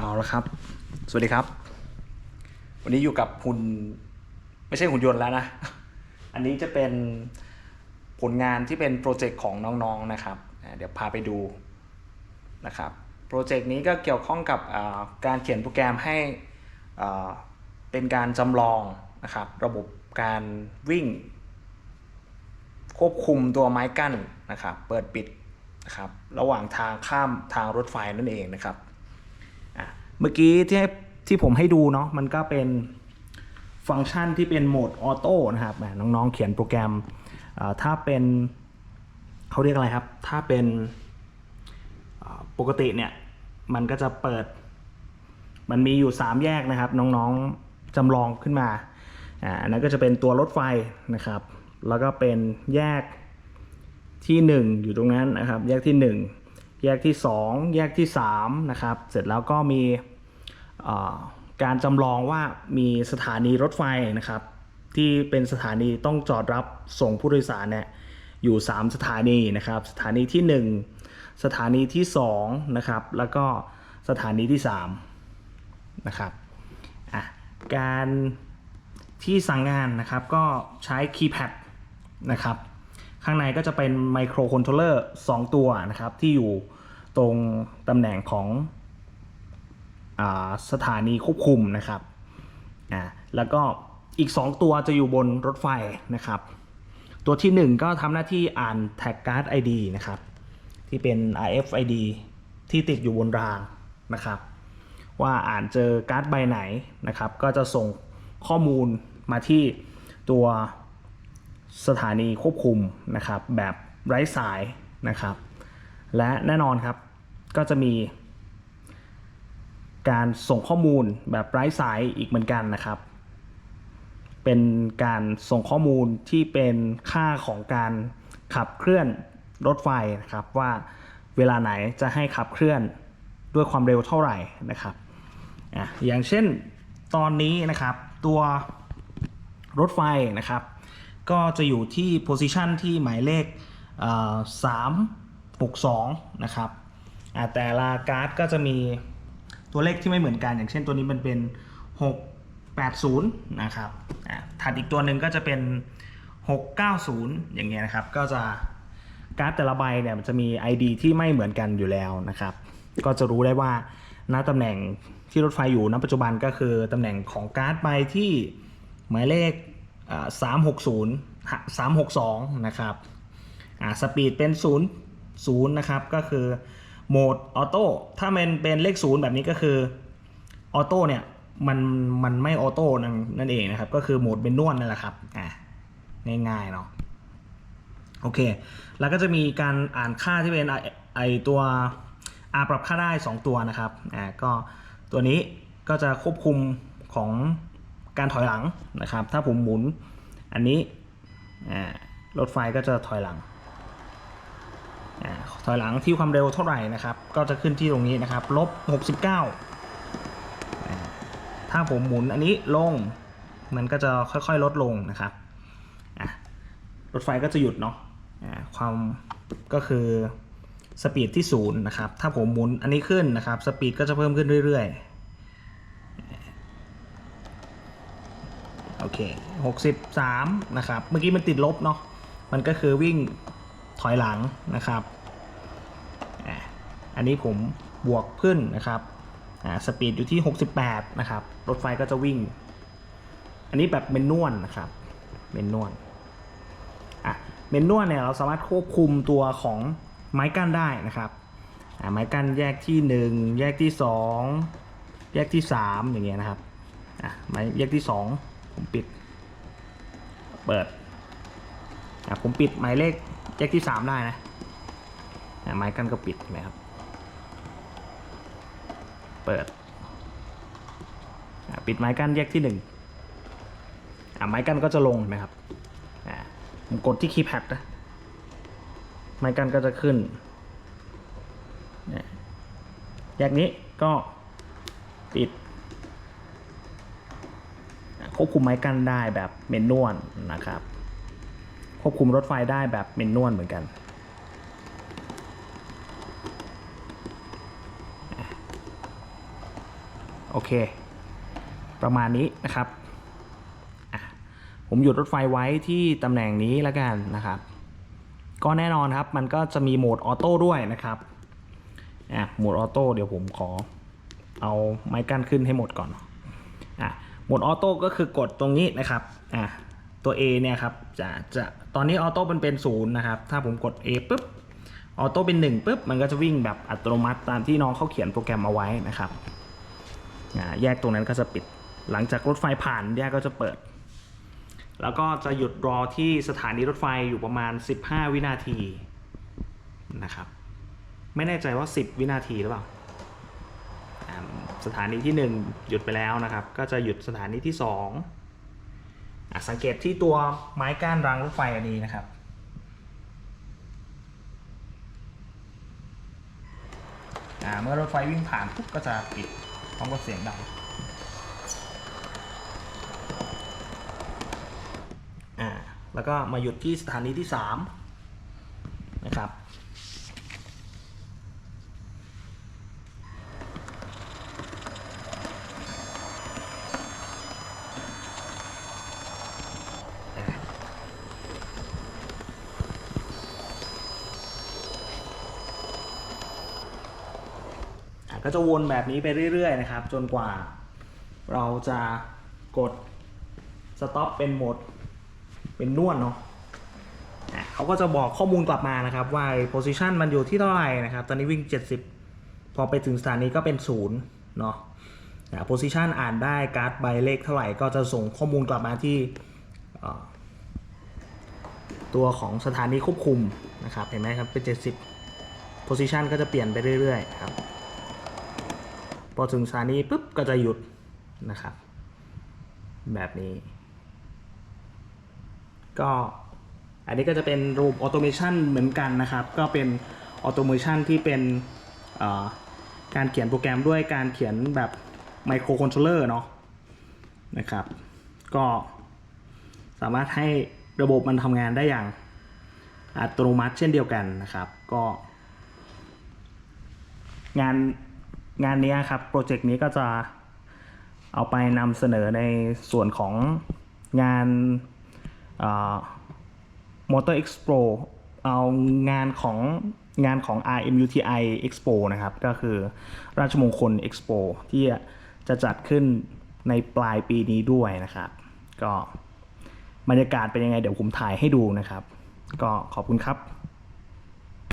เอาละครับ สวัสดีครับ วันนี้อยู่กับหุ่นไม่ใช่หุ่นยนต์แล้วนะ อันนี้จะเป็นผลงานที่เป็นโปรเจกต์ของน้องๆนะครับ เดี๋ยวพาไปดูนะครับ โปรเจกต์นี้ก็เกี่ยวข้องกับการเขียนโปรแกรมให้เป็นการจำลองนะครับ ระบบการวิ่ง ควบคุมตัวไม้กั้นนะครับ เปิดปิดนะครับ ระหว่างทางข้ามทางรถไฟนั่นเองนะครับ เมื่อกี้ที่ให้ที่ผมให้ดูเนาะมันก็เป็นฟังก์ชันที่เป็นโหมดออโต้นะครับน้องๆเขียนโปรแกรมถ้าเป็นเขาเรียกอะไรครับ ถ้าเป็นปกติเนี่ยมันก็จะเปิด มันมีอยู่ 3 แยกนะครับ น้องๆจำลองขึ้นมาอ่าอันนั้นก็จะเป็นตัวรถไฟนะครับ แล้วก็เป็นแยกที่ 1 อยู่ตรงนั้นนะครับ แยกที่ 1 แยกที่ 2 แยกที่3นะครับ เสร็จแล้วก็มีการจำลองว่ามีสถานีรถไฟนะครับ ที่เป็นสถานีต้องจอดรับส่งผู้โดยสารเนี่ยอยู่ 3 สถานีนะครับ สถานีที่ 1 สถานีที่2นะครับ แล้วก็สถานีที่3นะครับอะการที่สั่งงานนะครับก็ใช้คีย์แพดนะครับ ข้างในก็จะเป็นไมโครคอนโทรลเลอร์2ตัวนะครับ ที่อยู่ตรงตำแหน่งของอสถานีควบคุมนะครับอ่าแล้วก็อีก 2 ตัวจะอยู่บนรถไฟนะครับ ตัวทีหนึ่1 ก็ทำหน้าที่อ่านแท็กการ์ด ID นะครับ ที่เป็น RFID ที่ติดอยู่บนรางนะครับ ว่าอ่านเจอการ์ดใบไหนนะครับ ก็จะส่งข้อมูลมาที่ตัว สถานีควบคุมนะครับแบบไร้สายนะครับ และแน่นอนครับก็จะมีการส่งข้อมูลแบบไร้สายอีกเหมือนกันนะครับ เป็นการส่งข้อมูลที่เป็นค่าของการขับเคลื่อนรถไฟนะครับ ว่าเวลาไหนจะให้ขับเคลื่อนด้วยความเร็วเท่าไหร่นะครับอะอย่างเช่นตอนนี้นะครับตัวรถไฟนะครับ ก็จะอยู่ที่ position ที่หมายเลขเอ่อ362นะครับแต่ละการ์ดก็จะมีตัวเลขที่ไม่เหมือนกัน อย่างเช่นตัวนี้มันเป็น 680 นะครับถัดอีกตัวหนึ่งก็จะเป็น 690 อย่างเงี้ยนะครับ ก็จะการ์ดแต่ละใบเนี่ยมันจะมี ID ที่ไม่เหมือนกันอยู่แล้วนะครับ ก็จะรู้ได้ว่าณตำแหน่งที่รถไฟอยู่ณปัจจุบันก็คือตำแหน่งของการ์ดใบที่หมายเลข สามหกศูนย์สามหกสองนะครับสปีดเป็นศูนย์ศูนย์นะครับก็คือโหมดออโต้ถ้ามันเป็นเลขศูนย์แบบนี้ก็คือออโต้เนี่ยมันมันไม่ออโต้นั่นเองนะครับก็คือโหมดเป็นนวลนั่นแหละครับอ่าง่ายๆเนาะโอเค แล้วก็จะมีการอ่านค่าที่เป็นไอไอตัว R ปรับค่าได้ 2 ตัวนะครับอ่าก็ตัวนี้ก็จะควบคุมของ การถอยหลังนะครับ ถ้าผมหมุนอันนี้รถไฟก็จะถอยหลังอถอยหลังที่ความเร็วเท่าไหร่นะครับ ก็จะขึ้นที่ตรงนี้นะครับลบ69อ่าถ้าผมหมุนอันนี้ลงมันก็จะค่อยๆลดลงนะครับรถไฟก็จะหยุดเนาะความก็คือสปีดที่ศูนย์นะครับ ถ้าผมหมุนอันนี้ขึ้นนะครับ สปีดก็จะเพิ่มขึ้นเรื่อยๆ โอ เคหกสิบสามนะครับ เมื่อกี้มันติดลบเนาะ มันก็คือวิ่งถอยหลังนะครับ อันนี้ผมบวกขึ้นนะครับอ่าสปีดอยู่ที่ 68 นะครับ รถไฟก็จะวิ่ง อันนี้แบบเมนนวลนะครับ เมนนวลอะ เมนนวลเนี่ยเราสามารถควบคุมตัวของไม้กั้นได้นะครับอะไม้กั้นแยกที่ 1 แยกที่ 2 แยกที่ 3 อย่างเงี้ยนะครับอะไม้แยกที่ 2 ผมปิด เปิดอะผมปิดหมายเลขแยกที่3ได้นะอะไม้กั้นก็ปิดเห็นไหมครับ เปิดอะปิดไม้กั้นแยกที่1อะไม้กั้นก็จะลงเห็นไหมครับอ่าผมกดที่คีย์แพดนะไม้กันก็จะขึ้นเนี่ยแยกนี้ก็ปิด ควบคุมไม้กั้นได้แบบเมนนวลนะครับ ควบคุมรถไฟได้แบบเมนนวลเหมือนกัน โอเค ประมาณนี้นะครับ ผมหยุดรถไฟไว้ที่ตำแหน่งนี้แล้วกันนะครับ ก็แน่นอนครับมันก็จะมีโหมดออโต้ด้วยนะครับอะโหมดออโต้เดี๋ยวผมขอเอาไม้กั้นขึ้นให้หมดก่อนอะ หมดออโต้ก็คือกดตรงนี้นะครับอะตัว A เนี่ยครับจะจะตอนนี้ออโต้มันเป็นศูนย์นะครับถ้าผมกด A ปุ๊บออโต้เป็น1ปุ๊บมันก็จะวิ่งแบบอัตโนมัติตามที่น้องเขาเขียนโปรแกรมเอาไว้นะครับอะแยกตรงนั้นก็จะปิด หลังจากรถไฟผ่านแยกก็จะเปิด แล้วก็จะหยุดรอที่สถานีรถไฟอยู่ประมาณ 15 วินาทีนะครับ ไม่แน่ใจว่า 10 วินาทีหรือเปล่า สถานีที่ 1 หยุดไปแล้วนะครับ ก็จะหยุดสถานีที่2อสังเกตที่ตัวไม้ก้านรางรถไฟอันนี้นะครับ เมื่อรถไฟวิ่งผ่านปุ๊บก็จะปิดพร้อมกับเสียงดังแล้วก็มาหยุดที่สถานีที่ 3 นะครับ ก็จะวนแบบนี้ไปเรื่อยๆนะครับ จนกว่าเราจะกดสต็อปเป็นโหมดเป็นนวดเนาะเขาก็จะบอกข้อมูลกลับมานะครับ ว่า position มันอยู่ที่เท่าไหร่นะครับ ตอนนี้วิ่ง 70 พอไปถึงสถานีก็เป็น0เนาะอะ position อ่านได้การ์ดใบเลขเท่าไหร่ก็จะส่งข้อมูลกลับมาที่ตัวของสถานีควบคุมนะครับ เห็นไหมครับ เป็น 70 position ก็จะเปลี่ยนไปเรื่อยๆครับ พอถึงสถานีปุ๊บก็จะหยุดนะครับ แบบนี้ ก็อันนี้ก็จะเป็นระบบออโตเมชันเหมือนกันนะครับ ก็เป็นออโตเมชันที่เป็นการเขียนโปรแกรมด้วยการเขียนแบบไมโครคอนโทรลเลอร์เนาะนะครับ ก็สามารถให้ระบบมันทำงานได้อย่างอัตโนมัติเช่นเดียวกันนะครับ ก็งาน งานนี้ครับโปรเจกต์นี้ก็จะเอาไปนำเสนอในส่วนของงานมอเตอร์เอ็กซ์โปเอางานของงานของ RMUTI Expo นะครับ ก็คือราชมงคล Expo ที่จะจัดขึ้นในปลายปีนี้ด้วยนะครับ ก็บรรยากาศเป็นยังไงเดี๋ยวผมถ่ายให้ดูนะครับ ก็ขอบคุณครับ